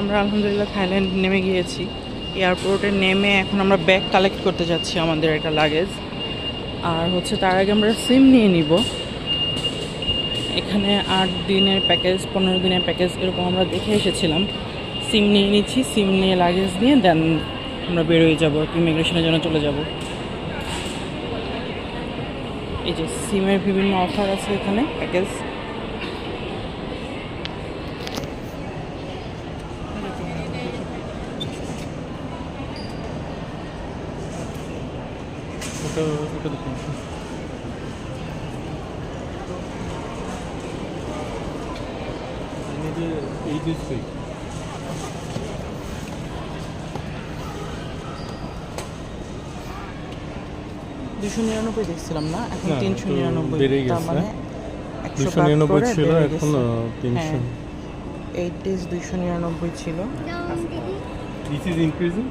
আমরা আলহামদুলিল্লাহ থাইল্যান্ড নেমে গিয়েছি। এয়ারপোর্টে নেমে এখন আমরা ব্যাগ কালেক্ট করতে যাচ্ছি আমাদের একটা লাগেজ। আর হচ্ছে তার আগে আমরা সিম নিয়ে নিব। এখানে আট দিনের প্যাকেজ, পনেরো দিনের প্যাকেজ এরকম আমরা দেখে এসেছিলাম। সিম নিয়ে নিচ্ছি, সিম নিয়ে লাগেজ নিয়ে দেন আমরা বেরোয় যাব ইমিগ্রেশনের জন্য চলে যাব। এই যে সিমের বিভিন্ন অফার আছে এখানে, প্যাকেজ। ওটা ওটা দেখুন। এই দিস ফেক দুশো নিরানব্বই দেখছিলাম না? এখন তিনশো নিরানব্বই। গেছে। মানে একশো দুশো নিরানব্বই ছিল এখন তিনশো। এইট ডেজ দুইশো নিরানব্বই ছিল। This is increasing